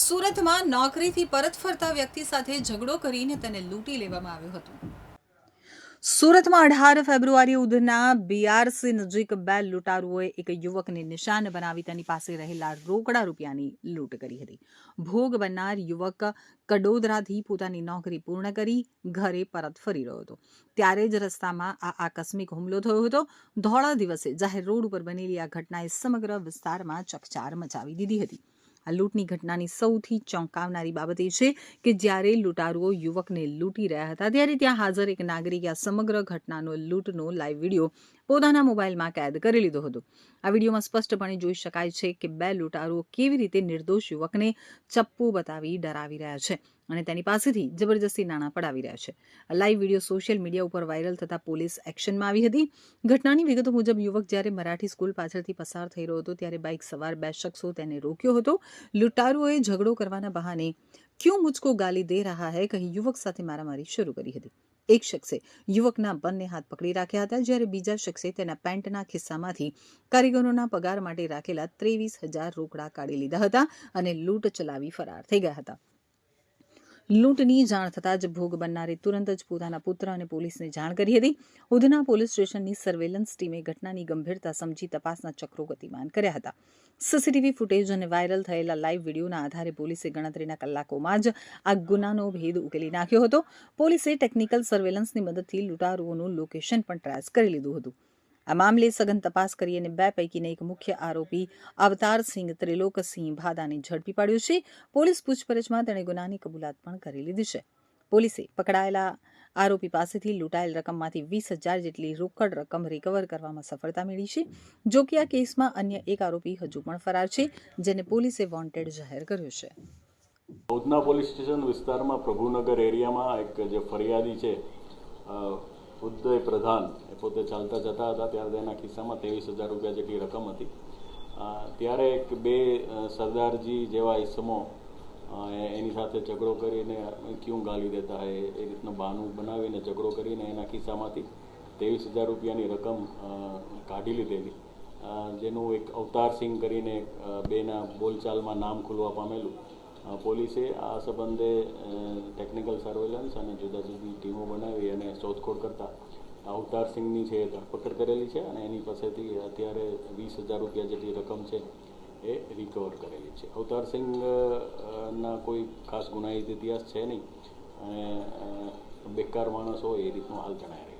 સુરતમાં નોકરીથી પરત ફરતા વ્યક્તિ સાથે ઝઘડો કરીને તેને લૂંટી લેવામાં આવ્યો હતો. સુરતમાં અઢાર ફેબ્રુઆરી ઉધના બીઆરસી નજીક બે લૂંટારુઓએ એક યુવકને નિશાન બનાવી તેની પાસે રહેલા રોકડા રૂપિયાની લૂંટ કરી હતી. ભોગ બનનાર યુવક કડોદરાથી પોતાની નોકરી પૂર્ણ કરી ઘરે પરત ફરી રહ્યો હતો. ત્યારે જ રસ્તામાં આ આકસ્મિક હુમલો થયો હતો. ધોળા દિવસે જાહેર રોડ ઉપર બનેલી આ ઘટનાએ સમગ્ર વિસ્તારમાં ચકચાર મચાવી દીધી હતી. આ લૂંટની ઘટનાની સૌથી ચોંકાવનારી બાબત એ છે કે જ્યારે લૂંટારુઓ યુવકને લૂંટી રહ્યા હતા, ત્યારે ત્યાં હાજર એક નાગરિકે આ સમગ્ર ઘટનાનો લૂંટનો લાઈવ વીડિયો પોતાના મોબાઈલમાં કેદ કરી લીધો હતો. આ વિડીયોમાં સ્પષ્ટપણે જોઈ શકાય છે કે બે લૂંટારુઓ કેવી રીતે નિર્દોષ યુવકને ચપ્પુ બતાવી ડરાવી રહ્યા છે. અને તેની પાસેથી જબરજસ્તી નાણાં પડાવી રહ્યા છે. લાઈવ વીડિયો સોશિયલ મીડિયા ઉપર વાયરલ થતા પોલીસ એક્શનમાં આવી હતી. ઘટનાની વિગતો મુજબ યુવક જ્યારે મરાઠી સ્કૂલ પાછળથી પસાર થઈ રહ્યો હતો ત્યારે બાઇક સવાર બે શખ્સો તેને રોક્યો હતો. લૂંટારુઓએ ઝઘડો કરવાના બહાને ક્યું મુझको ગાલી દે રહા હૈ? કહી યુવક સાથે મારામારી શરૂ કરી હતી. એક શખ્સે યુવકના બંને હાથ પકડી રાખ્યા હતા, જ્યારે બીજા શખ્સે તેના પેન્ટના ખિસ્સામાંથી કારીગરોના પગાર માટે રાખેલા ત્રેવીસ હજાર રોકડા કાઢી લીધા હતા અને લૂંટ ચલાવી ફરાર થઈ ગયા હતા. લૂંટની જાણ થતાં જ ભોગ બનનારે તુરંત જ પોતાના પુત્ર અને પોલીસને જાણ કરી હતી. ઉધના પોલીસ સ્ટેશનની સર્વેલન્સ ટીમે ઘટનાની ગંભીરતા સમજી તપાસના ચક્રો ગતિમાન કર્યા હતા. સીસીટીવી ફૂટેજ અને વાયરલ થયેલા લાઈવ વિડીયોના આધારે પોલીસે ગણતરીના કલાકોમાં જ આ ગુનાનો ભેદ ઉકેલી નાખ્યો હતો. પોલીસે ટેકનિકલ સર્વેલન્સની મદદથી લૂંટારુઓનું લોકેશન પણ ટ્રેસ કરી લીધું હતું. આ મામલે સઘન તપાસ કરી અને બે પૈકીના એક મુખ્ય આરોપી અવતારસિંહ ત્રિલોકસિંહ ભાદાને ઝડપી પાડ્યો છે. પોલીસ પૂછપરછમાં તેણે ગુનાની કબૂલાત પણ કરી લીધી છે. પોલીસે પકડાયેલા આરોપી પાસેથી લૂંટાયેલ રકમમાંથી વીસ હજાર જેટલી રોકડ રકમ રિકવર કરવામાં સફળતા મેળવી છે. જો કે આ કેસમાં અન્ય એક આરોપી હજુ પણ ફરાર છે, જેને પોલીસે વોન્ટેડ જાહેર કર્યો છે. બૌદ્ધના પોલીસ સ્ટેશન વિસ્તારમાં પ્રભુનગર એરિયામાં એક જે ફરિયાદી છે ઉદય પ્રધાન એ પોતે ચાલતા જતા હતા, ત્યારે તેના ખિસ્સામાં ત્રેવીસ હજાર રૂપિયા જેટલી રકમ હતી. ત્યારે એક બે સરદારજી જેવા ઈસમો એની સાથે ઝઘડો કરીને ક્યું ગાલી દેતા હે એ રીતનું બહાનું બનાવીને ઝઘડો કરીને એના ખિસ્સામાંથી ત્રેવીસ હજાર રૂપિયાની રકમ કાઢી લીધેલી. જેનું એક અવતારસિંહ કરીને બેના બોલચાલમાં નામ ખુલવા પામેલું. પોલીસે આ સંબંધે ટેકનિકલ સર્વેલન્સ અને જુદા જુદી ટીમો બનાવી અને શોધખોળ કરતા અવતારસિંહની છે ધરપકડ કરેલી છે અને એની પાસેથી અત્યારે વીસ હજાર રૂપિયા જેટલી રકમ છે એ રિકવર કરેલી છે. અવતારસિંહના કોઈ ખાસ ગુનાહિત ઇતિહાસ છે નહીં. અને બેકાર માણસ હોય એ રીતનું હાલ જણાય